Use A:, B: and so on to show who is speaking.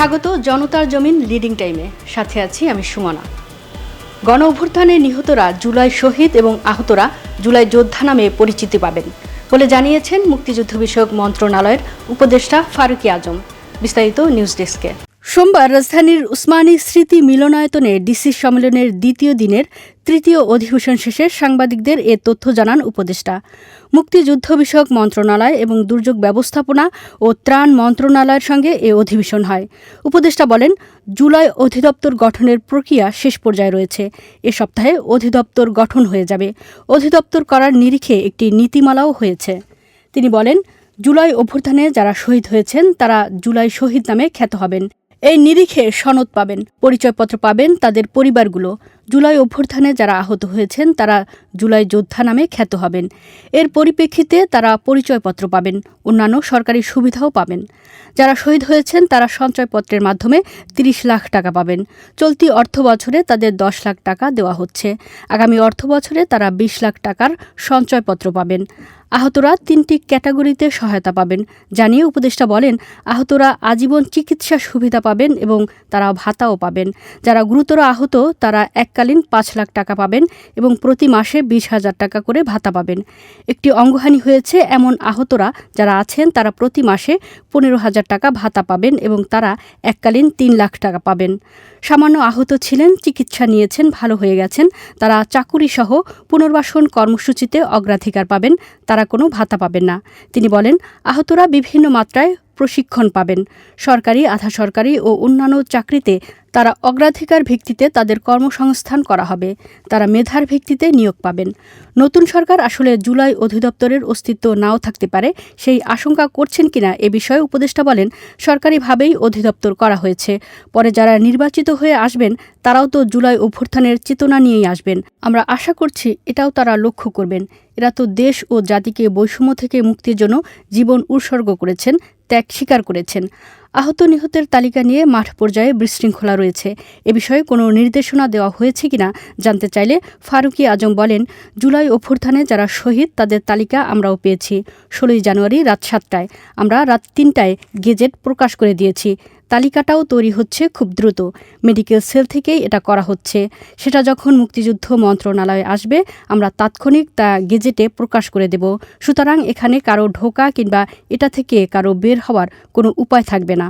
A: স্বাগত জনতার জমিন লিডিং টাইমে। সাথে আছি আমি সুমনা। গণ অভ্যুত্থানে নিহতরা জুলাই শহীদ এবং আহতরা জুলাই যোদ্ধা নামে পরিচিতি পাবেন বলে জানিয়েছেন মুক্তিযুদ্ধ বিষয়ক মন্ত্রণালয়ের উপদেষ্টা ফারুকি আজম। বিস্তারিত নিউজ ডেস্কে। সোমবার রাজধানীর উসমানী স্মৃতি মিলনায়তনে ডিসি সম্মেলনের দ্বিতীয় দিনের তৃতীয় অধিবেশন শেষে সাংবাদিকদের এ তথ্য জানান উপদেষ্টা। মুক্তিযুদ্ধ বিষয়ক মন্ত্রণালয় এবং দুর্যোগ ব্যবস্থাপনা ও ত্রাণ মন্ত্রণালয়ের সঙ্গে এ অধিবেশন হয়। উপদেষ্টা বলেন, জুলাই অধিদপ্তর গঠনের প্রক্রিয়া শেষ পর্যায়ে রয়েছে। এ সপ্তাহে অধিদপ্তর গঠন হয়ে যাবে। অধিদপ্তর করার নিরিখে একটি নীতিমালাও হয়েছে। তিনি বলেন, জুলাই অভ্যুত্থানে যারা শহীদ হয়েছেন, তারা জুলাই শহীদ নামে খ্যাত হবেন। এই নিরিখে সনদ পাবেন, পরিচয়পত্র পাবেন তাদের পরিবারগুলো। জুলাই অভ্যুত্থানে যারা আহত হয়েছেন, তারা জুলাই যোদ্ধা নামে খ্যাত হবেন। এর পরিপ্রেক্ষিতে তারা পরিচয়পত্র পাবেন, অন্যান্য সরকারি সুবিধাও পাবেন। যারা শহীদ হয়েছেন, তারা সঞ্চয়পত্রের মাধ্যমে ৩০ লাখ টাকা পাবেন। চলতি অর্থ বছরে তাদের ১০ লাখ টাকা দেওয়া হচ্ছে। আগামী অর্থ বছরে তারা ২০ লাখ টাকার সঞ্চয়পত্র পাবেন। আহতরা তিনটি ক্যাটাগরিতে সহায়তা পাবেন। জানিয়ে উপদেষ্টা বলেন, আহতরা আজীবন চিকিৎসা সুবিধা পাবেন এবং তারা ভাতাও পাবেন। যারা গুরুতর আহত, তারা এককালীন পাঁচ লাখ টাকা পাবেন এবং প্রতি মাসে বিশ হাজার টাকা করে ভাতা পাবেন। একটি অঙ্গহানি হয়েছে এমন আহতরা যারা আছেন, তারা প্রতি মাসে পনেরো হাজার টাকা ভাতা পাবেন এবং তারা এককালীন তিন লাখ টাকা পাবেন। সামান্য আহত ছিলেন, চিকিৎসা নিয়েছেন, ভালো হয়ে গেছেন, তারা চাকুরি সহ পুনর্বাসন কর্মসূচিতে অগ্রাধিকার পাবেন, তারা কোনো ভাতা পাবেন না। তিনি বলেন আহতরা বিভিন্ন মাত্রায় প্রশিক্ষণ পাবেন। সরকারি আধা সরকারি ও অন্যান্য চাকরিতে তারা অগ্রাধিকার ভিত্তিতে তাদের কর্মসংস্থান করা হবে। তারা মেধার ভিত্তিতে নিয়োগ পাবেন। নতুন সরকার আসলে জুলাই অধিদপ্তরের অস্তিত্ব নাও থাকতে পারে, সেই আশঙ্কা করছেন কিনা এ বিষয়ে উপদেষ্টা বলেন, সরকারিভাবেই অধিদপ্তর করা হয়েছে। পরে যারা নির্বাচিত হয়ে আসবেন, তারাও তো জুলাই অভ্যুত্থানের চেতনা নিয়েই আসবেন। আমরা আশা করছি এটাও তারা লক্ষ্য করবেন। এরা তো দেশ ও জাতিকে বৈষম্য থেকে মুক্তির জন্য জীবন উৎসর্গ করেছেন ত্যাগ স্বীকার করেছেন। আহত নিহতের তালিকা নিয়ে মাঠ পর্যায়ে বিশৃঙ্খলা রয়েছে। এ বিষয়ে কোনো নির্দেশনা দেওয়া হয়েছে কিনা জানতে চাইলে ফারুকি আজম বলেন, জুলাই অভ্যুত্থানে যারা শহীদ, তাদের তালিকা আমরাও পেয়েছি। ষোলোই জানুয়ারি রাত সাতটায়। আমরা রাত তিনটায় গেজেট প্রকাশ করে দিয়েছি। তালিকাটাও তৈরি হচ্ছে খুব দ্রুত। মেডিকেল সেল থেকেই এটা করা হচ্ছে। সেটা যখন মুক্তিযুদ্ধ মন্ত্রণালয়ে আসবে, আমরা তাৎক্ষণিক তা গেজেটে প্রকাশ করে দেব। সুতরাং এখানে কারও ঢোকা কিংবা এটা থেকে কারও বের হওয়ার কোনো উপায় থাকবে না।